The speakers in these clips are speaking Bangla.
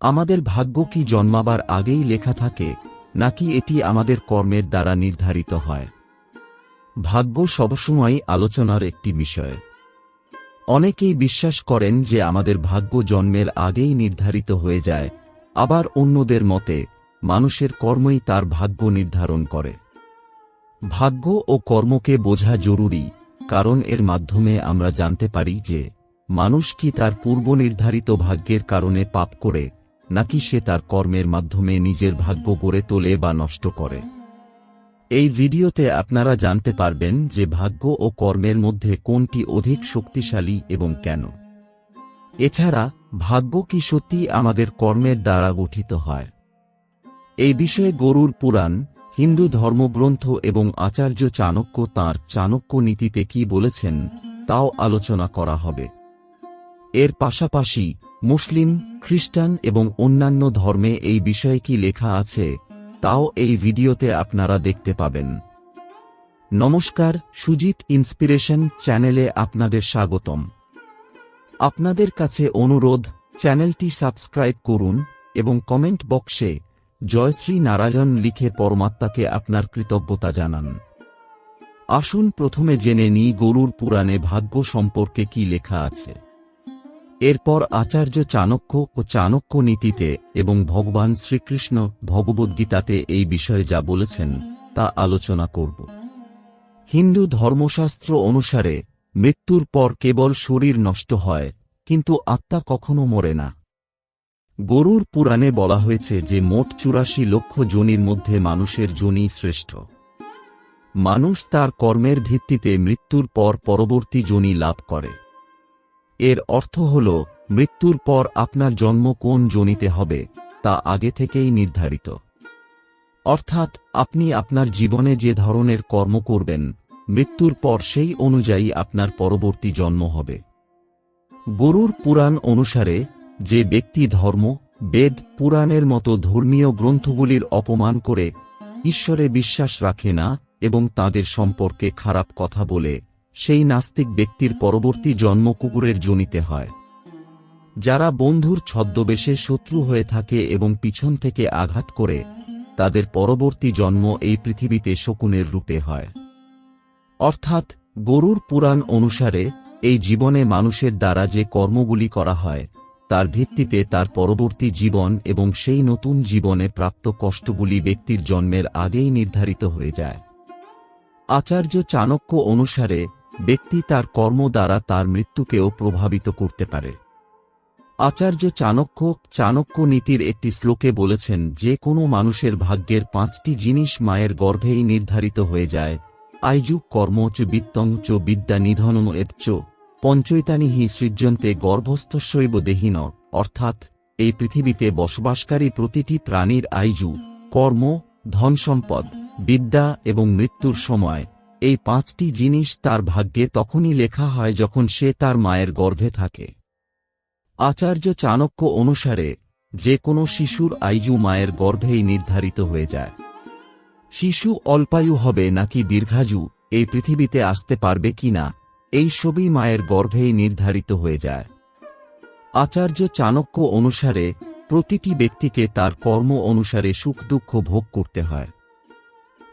আমাদের ভাগ্য কি জন্মাবার আগেই লেখা থাকে, নাকি এটি আমাদের কর্মের দ্বারা নির্ধারিত হয়? ভাগ্য সবসময় আলোচনার একটি বিষয়। অনেকেই বিশ্বাস করেন যে আমাদের ভাগ্য জন্মের আগেই নির্ধারিত হয়ে যায়, আবার অন্যদের মতে, মানুষের কর্মই তার ভাগ্য নির্ধারণ করে। ভাগ্য ও কর্মকে বোঝা জরুরি, কারণ এর মাধ্যমে আমরা জানতে পারি যে, মানুষ কি তার পূর্ব নির্ধারিত ভাগ্যের কারণে পাপ করে নাকি সে তার কর্মের মাধ্যমে নিজের ভাগ্য গড়ে তোলে বা নষ্ট করে। এই ভিডিওতে আপনারা জানতে পারবেন যে ভাগ্য ও কর্মের মধ্যে কোনটি অধিক শক্তিশালী এবং কেন। এছাড়া, ভাগ্য কি সত্যি আমাদের কর্মের দ্বারা গঠিত হয়। এই বিষয়ে গরুর পুরাণ, হিন্দু ধর্মগ্রন্থ এবং আচার্য চাণক্য তাঁর চাণক্য নীতিতে কি বলেছেন, তাও আলোচনা করা হবে। এর পাশাপাশি মুসলিম, খ্রিস্টান এবং অন্যান্য ধর্মে এই বিষয়ে কি লেখা আছে, তাও এই ভিডিওতে আপনারা দেখতে পাবেন। নমস্কার, সুজিত ইন্সপিরেশন চ্যানেলে আপনাদের স্বাগতম। আপনাদের কাছে অনুরোধ, চ্যানেলটি সাবস্ক্রাইব করুন এবং কমেন্ট বক্সে, জয়শ্রী নারায়ণ লিখে পরমাত্মাকে আপনার কৃতজ্ঞতা জানান। আসুন প্রথমে জেনে নিই গরুর পুরাণে ভাগ্য সম্পর্কে কি লেখা আছে। এরপর আচার্য চাণক্য ও চাণক্য নীতিতে এবং ভগবান শ্রীকৃষ্ণ ভগবদ্গীতাতে এই বিষয়ে যা বলেছেন, তা আলোচনা করব। হিন্দু ধর্মশাস্ত্র অনুসারে মৃত্যুর পর কেবল শরীর নষ্ট হয়, কিন্তু আত্মা কখনো মরে না। গরুর পুরাণে বলা হয়েছে যে মোট চুরাশি লক্ষ জনির মধ্যে মানুষের জনি শ্রেষ্ঠ। মানুষ তার কর্মের ভিত্তিতে মৃত্যুর পর পরবর্তী জনি লাভ করে। এর অর্থ হল, মৃত্যুর পর আপনার জন্ম কোন জনিতে হবে, তা আগে থেকেই নির্ধারিত। অর্থাৎ, আপনি আপনার জীবনে যে ধরনের কর্ম করবেন, মৃত্যুর পর সেই অনুযায়ী আপনার পরবর্তী জন্ম হবে। গরুর পুরাণ অনুসারে, যে ব্যক্তি ধর্ম, বেদ, পুরাণের মতো ধর্মীয় গ্রন্থগুলির অপমান করে, ঈশ্বরে বিশ্বাস রাখে না এবং তাদের সম্পর্কে খারাপ কথা বলে সেই নাস্তিক ব্যক্তির পরবর্তী জন্ম কুকুরের জনিতে হয়। যারা বন্ধুর ছদ্মবেশে শত্রু হয়ে থাকে এবং পিছন থেকে আঘাত করে, তাদের পরবর্তী জন্ম এই পৃথিবীতে শকুনের রূপে হয়। অর্থাৎ, গরুর পুরাণ অনুসারে, এই জীবনে মানুষের দ্বারা যে কর্মগুলি করা হয়, তার ভিত্তিতে তার পরবর্তী জীবন এবং সেই নতুন জীবনে প্রাপ্ত কষ্টগুলি ব্যক্তির জন্মের আগেই নির্ধারিত হয়ে যায়। আচার্য চাণক্য অনুসারে ব্যক্তি তার কর্ম দ্বারা তার মৃত্যুকেও প্রভাবিত করতে পারে। আচার্য চাণক্য চাণক্য নীতির একটি শ্লোকে বলেছেন, যে কোনো মানুষের ভাগ্যের পাঁচটি জিনিস মায়ের গর্ভেই নির্ধারিত হয়ে যায়। আইজু কর্ম চ বিত্তং চ বিদ্যা নিধনম চ পঞ্চৈতানি হি সৃজন্তে গর্ভস্থশৈব দেহীন। অর্থাৎ, এই পৃথিবীতে বসবাসকারী প্রতিটি প্রাণীর আইজু কর্ম, ধনসম্পদ, বিদ্যা এবং মৃত্যুর সময় এই পাঁচটি জিনিস তার ভাগ্যে তখনই লেখা হয় যখন সে তার মায়ের গর্ভে থাকে। আচার্য চাণক্য অনুসারে, যে কোনো শিশুর আইজু মায়ের গর্ভেই নির্ধারিত হয়ে যায়। শিশু অল্পায়ু হবে নাকি দীর্ঘাজু এই পৃথিবীতে আসতে পারবে কিনা এই সবই মায়ের গর্ভেই নির্ধারিত হয়ে যায়। আচার্য চাণক্য অনুসারে, প্রতিটি ব্যক্তিকে তার কর্ম অনুসারে সুখ দুঃখ ভোগ করতে হয়।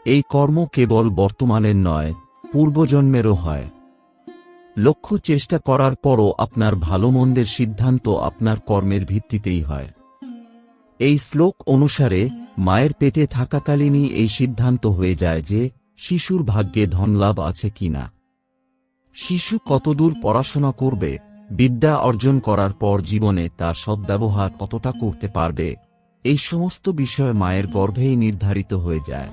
এই কর্ম কেবল বর্তমানের নয়, পূর্বজন্মেরও হয়। লক্ষ্য চেষ্টা করার পরও আপনার ভালো মন্দের সিদ্ধান্ত আপনার কর্মের ভিত্তিতেই হয়। এই শ্লোক অনুসারে, মায়ের পেটে থাকাকালীনই এই সিদ্ধান্ত হয়ে যায় যে, শিশুর ভাগ্যে ধনলাভ আছে কিনা শিশু কতদূর পড়াশোনা করবে, বিদ্যা অর্জন করার পর জীবনে তার সদ্ব্যবহার কতটা করতে পারবে, এই সমস্ত বিষয় মায়ের গর্ভেই নির্ধারিত হয়ে যায়।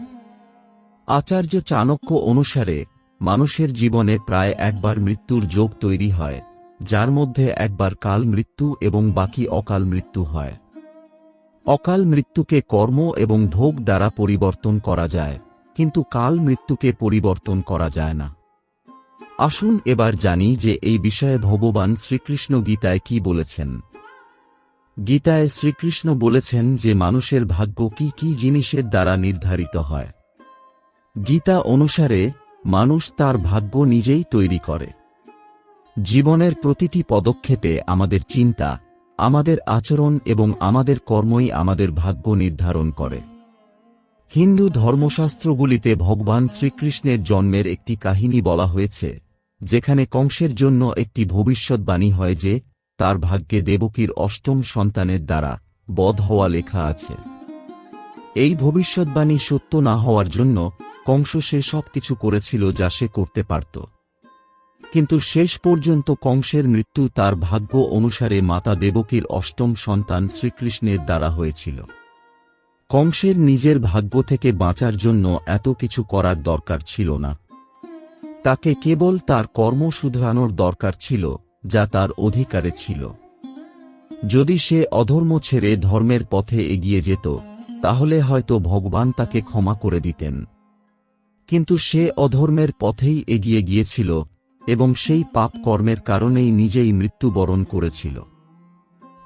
আচার্য চাণক্য অনুসারে, মানুষের জীবনে প্রায় একবার মৃত্যুর যোগ তৈরি হয়, যার মধ্যে একবার কাল মৃত্যু এবং বাকি অকাল মৃত্যু হয়। অকাল মৃত্যুকে কর্ম এবং ভোগ দ্বারা পরিবর্তন করা যায়, কিন্তু কাল মৃত্যুকে পরিবর্তন করা যায় না। আসুন এবার জানি যে এই বিষয়ে ভগবান শ্রীকৃষ্ণ গীতায় কি বলেছেন। গীতায় শ্রীকৃষ্ণ বলেছেন যে মানুষের ভাগ্য কি কি জিনিসের দ্বারা নির্ধারিত হয়। গীতা অনুসারে, মানুষ তার ভাগ্য নিজেই তৈরি করে। জীবনের প্রতিটি পদক্ষেপে আমাদের চিন্তা, আমাদের আচরণ এবং আমাদের কর্মই আমাদের ভাগ্য নির্ধারণ করে। হিন্দু ধর্মশাস্ত্রগুলিতে ভগবান শ্রীকৃষ্ণের জন্মের একটি কাহিনী বলা হয়েছে, যেখানে কংসের জন্য একটি ভবিষ্যৎবাণী হয় যে, তার ভাগ্যে দেবকীর অষ্টম সন্তানের দ্বারা বধ হওয়া লেখা আছে। এই ভবিষ্যৎবাণী সত্য না হওয়ার জন্য কংস সে সব কিছু করেছিল যা সে করতে পারত। কিন্তু শেষ পর্যন্ত কংসের মৃত্যু তার ভাগ্য অনুসারে মাতা দেবকীর অষ্টম সন্তান শ্রীকৃষ্ণের দ্বারা হয়েছিল। কংসের নিজের ভাগ্য থেকে বাঁচার জন্য এত কিছু করার দরকার ছিল না। তাকে কেবল তার কর্ম শুধরানোর দরকার ছিল, যা তার অধিকারে ছিল। যদি সে অধর্ম ছেড়ে ধর্মের পথে এগিয়ে যেত, তাহলে হয়তো ভগবান তাকে ক্ষমা করে দিতেন। কিন্তু সে অধর্মের পথেই এগিয়ে গিয়েছিল, এবং সেই পাপ কর্মের কারণেই নিজেই মৃত্যুবরণ করেছিল।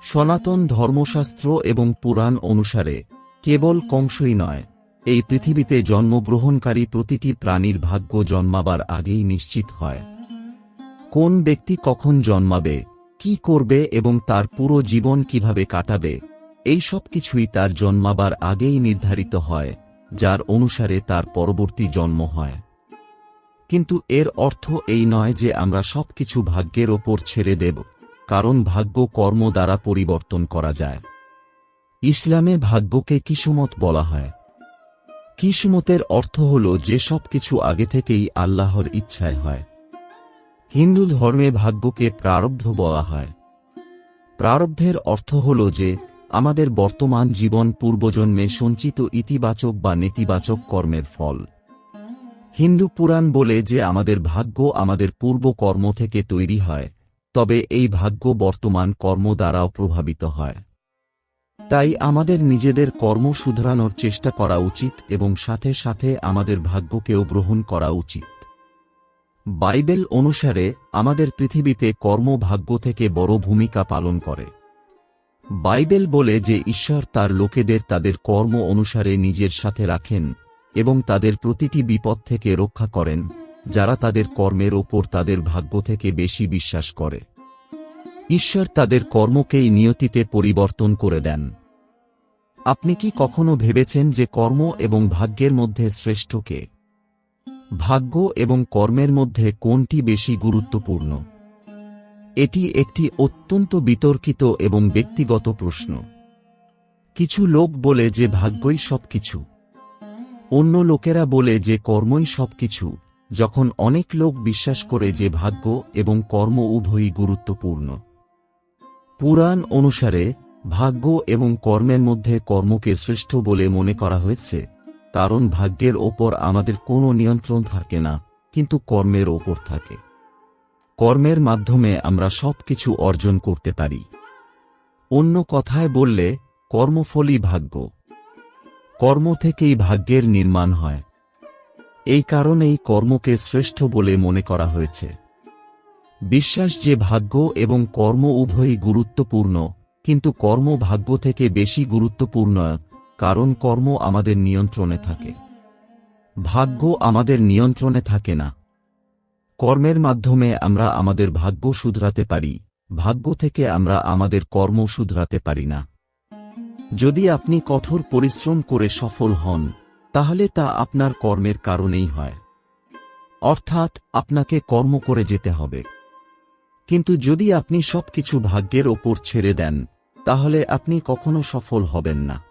সনাতন ধর্মশাস্ত্র এবং পুরাণ অনুসারে, কেবল কংসই নয়, এই পৃথিবীতে জন্মগ্রহণকারী প্রতিটি প্রাণীর ভাগ্য জন্মাবার আগেই নিশ্চিত হয়। কোন ব্যক্তি কখন জন্মাবে, কি করবে এবং তার পুরো জীবন কীভাবে কাটাবে, এই সব কিছুই তার জন্মাবার আগেই নির্ধারিত হয়। যার অনুসারে তার পরবর্তী জন্ম হয়। কিন্তু এর অর্থ এই নয় যে আমরা সবকিছু ভাগ্যের ওপর ছেড়ে দেব, কারণ ভাগ্য কর্ম দ্বারা পরিবর্তন করা যায়। ইসলামে ভাগ্যকে কিসমত বলা হয়। কিসমতের অর্থ হল যে সব কিছু আগে থেকেই আল্লাহর ইচ্ছায় হয়। হিন্দু ধর্মে ভাগ্যকে প্রারব্ধ বলা হয়। প্রারব্ধের অর্থ হল যে আমাদের বর্তমান জীবন পূর্বজন্মে সঞ্চিত ইতিবাচক বা নেতিবাচক কর্মের ফল। হিন্দু পুরাণ বলে যে আমাদের ভাগ্য আমাদের পূর্ব কর্ম থেকে তৈরি হয়, তবে এই ভাগ্য বর্তমান কর্ম দ্বারাও প্রভাবিত হয়। তাই আমাদের নিজেদের কর্ম শুধরানোর চেষ্টা করা উচিত এবং সাথে সাথে আমাদের ভাগ্যকেও গ্রহণ করা উচিত। বাইবেল অনুসারে আমাদের পৃথিবীতে কর্ম ভাগ্য থেকে বড় ভূমিকা পালন করে। বাইবেল বলে যে ঈশ্বর তার লোকেদের তাদের কর্ম অনুসারে নিজের সাথে রাখেন এবং তাদের প্রতিটি বিপদ থেকে রক্ষা করেন, যারা তাদের কর্মের ওপর তাদের ভাগ্য থেকে বেশি বিশ্বাস করে। ঈশ্বর তাদের কর্মকেই নিয়তিতে পরিবর্তন করে দেন। আপনি কি কখনো ভেবেছেন যে কর্ম এবং ভাগ্যের মধ্যে শ্রেষ্ঠকে ভাগ্য এবং কর্মের মধ্যে কোনটি বেশি গুরুত্বপূর্ণ? এটি একটি অত্যন্ত বিতর্কিত এবং ব্যক্তিগত প্রশ্ন। কিছু লোক বলে যে ভাগ্যই সবকিছু। অন্য লোকেরা বলে যে কর্মই সবকিছু, যখন অনেক লোক বিশ্বাস করে যে ভাগ্য এবং কর্ম উভয়ই গুরুত্বপূর্ণ। পুরাণ অনুসারে, ভাগ্য এবং কর্মের মধ্যে কর্মকে শ্রেষ্ঠ বলে মনে করা হয়েছে, কারণ ভাগ্যের ওপর আমাদের কোনো নিয়ন্ত্রণ থাকে না, কিন্তু কর্মের ওপর থাকে। কর্মের মাধ্যমে আমরা সব কিছু অর্জন করতে পারি। অন্য কথায় বললে, কর্মফলই ভাগ্য। কর্ম থেকেই ভাগ্যের নির্মাণ হয়। এই কারণেই কর্মকে শ্রেষ্ঠ বলে মনে করা হয়েছে। বিশ্বাস যে ভাগ্য এবং কর্ম উভয়ই গুরুত্বপূর্ণ, কিন্তু কর্ম ভাগ্য থেকে বেশি গুরুত্বপূর্ণ, কারণ কর্ম আমাদের নিয়ন্ত্রণে থাকে। ভাগ্য আমাদের নিয়ন্ত্রণে থাকে না। কর্মের মাধ্যমে আমরা আমাদের ভাগ্য শুধরাতে পারি, ভাগ্য থেকে আমরা আমাদের কর্ম শুধরাতে পারি না। যদি আপনি কঠোর পরিশ্রম করে সফল হন, তাহলে তা আপনার কর্মের কারণেই হয়। অর্থাৎ আপনাকে কর্ম করে যেতে হবে। কিন্তু যদি আপনি সবকিছু ভাগ্যের ওপর ছেড়ে দেন, তাহলে আপনি কখনো সফল হবেন না।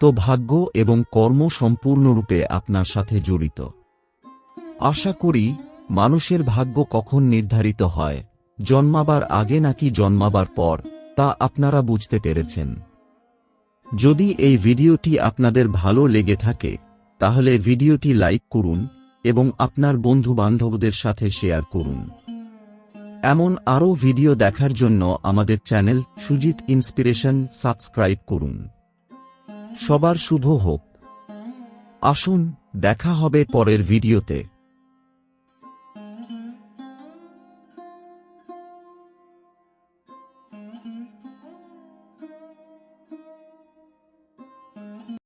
তো ভাগ্য এবং কর্ম সম্পূর্ণরূপে আপনার সাথে জড়িত। আশা করি মানুষের ভাগ্য কখন নির্ধারিত হয়? জন্মাবার আগে নাকি জন্মাবার পর? তা আপনারা বুঝতে পেরেছেন। যদি এই ভিডিওটি আপনাদের ভালো লেগে থাকে, তাহলে ভিডিওটি লাইক করুন এবং আপনার বন্ধু বান্ধবদের সাথে শেয়ার করুন। এমন আরও ভিডিও দেখার জন্য আমাদের চ্যানেল সুজিত ইন্সপিরেশন সাবস্ক্রাইব করুন। সবার শুভ হোক। আসুন, দেখা হবে পরের ভিডিওতে।